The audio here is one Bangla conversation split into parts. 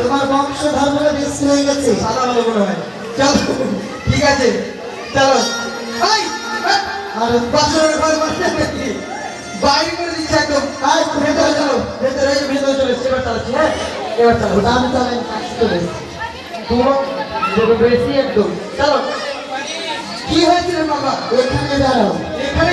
তোমার বংশ ধর্মটা বেশি হয়ে গেছে সাদা ভালো মনে হয় চলো। ঠিক আছে চলো আর বাসনের ঘর বাইরে করে দিচ্ছে একদম আয় ভেতরে চলো ভেতরে ভেতরে চলে এবার চালাচ্ছি হ্যাঁ এবার চালো ওটা চালাই চলে পুরো বেশি একদম চলো কি হয়েছিল বাবা? এখানে দাঁড়াও। হবে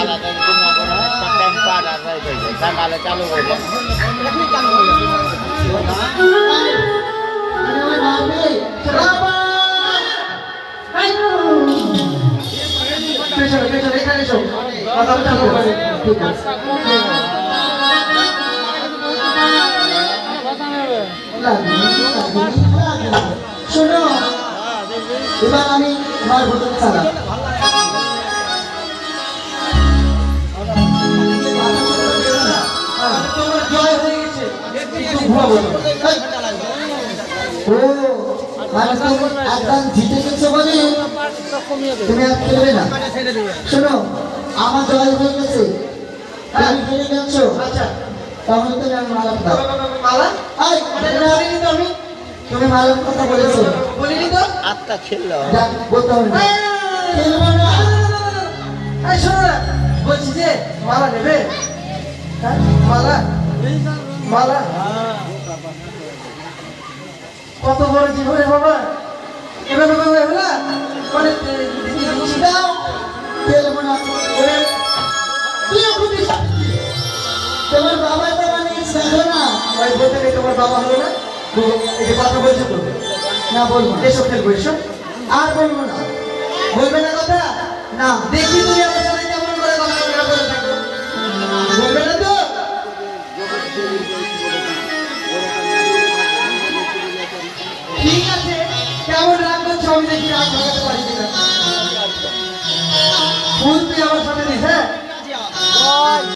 লাগবে, লাগবে। শোনো এবার আমি মারবো তুমি চালা গেছো বলে তুমি আর খেলবে শোনো আমার জয় হয়ে গেছে তুমি হেরে আমি দাও মালা আমি তুমি মালাম কথা বলেছ বলিনি তো আত্মা যাক, বলতে শোনো বলছি যে মালা নেবে হ্যাঁ? মালা মালা? কত বড় জীবনে বাবা? এভাবে বাবা এগুলা মানে দাও খেলব না ওরে কি খুবই তোমার বাবা তো দেখো না। ভাই, বলতে তোমার বাবা হলো না। বলব এসব খেলব, এসব। আর বলব না। বলবে না কথা? না। দেখি তুমি আমি দেখি রাগ